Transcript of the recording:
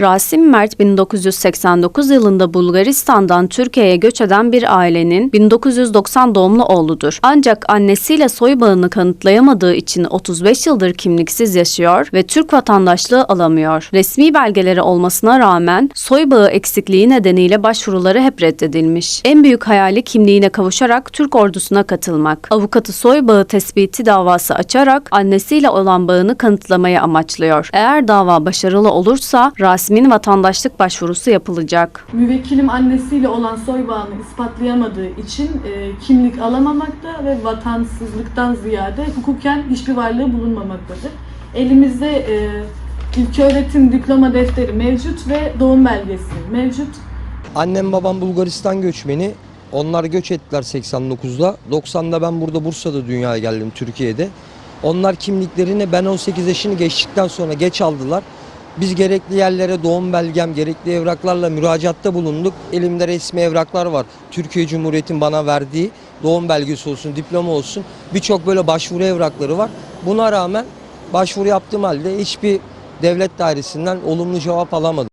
Rasim Mert 1989 yılında Bulgaristan'dan Türkiye'ye göç eden bir ailenin 1990 doğumlu oğludur. Ancak annesiyle soy bağını kanıtlayamadığı için 35 yıldır kimliksiz yaşıyor ve Türk vatandaşlığı alamıyor. Resmi belgeleri olmasına rağmen soy bağı eksikliği nedeniyle başvuruları hep reddedilmiş. En büyük hayali kimliğine kavuşarak Türk ordusuna katılmak. Avukatı soy bağı tespiti davası açarak annesiyle olan bağını kanıtlamayı amaçlıyor. Eğer dava başarılı olursa Rasim'in vatandaşlık başvurusu yapılacak. Müvekkilim annesiyle olan soy bağını ispatlayamadığı için e, kimlik alamamakta ve vatansızlıktan ziyade hukuken hiçbir varlığı bulunmamaktadır. Elimizde e, ilköğretim diploma defteri mevcut ve doğum belgesi mevcut. Annem babam Bulgaristan göçmeni. Onlar göç ettiler 89'da. 90'da ben burada Bursa'da dünyaya geldim Türkiye'de. Onlar kimliklerini ben 18 yaşını geçtikten sonra geç aldılar. Biz gerekli yerlere doğum belgem, gerekli evraklarla müracaatta bulunduk. Elimde resmi evraklar var. Türkiye Cumhuriyeti'nin bana verdiği doğum belgesi olsun, diploma olsun. Birçok böyle başvuru evrakları var. Buna rağmen başvuru yaptığım halde hiçbir devlet dairesinden olumlu cevap alamadım.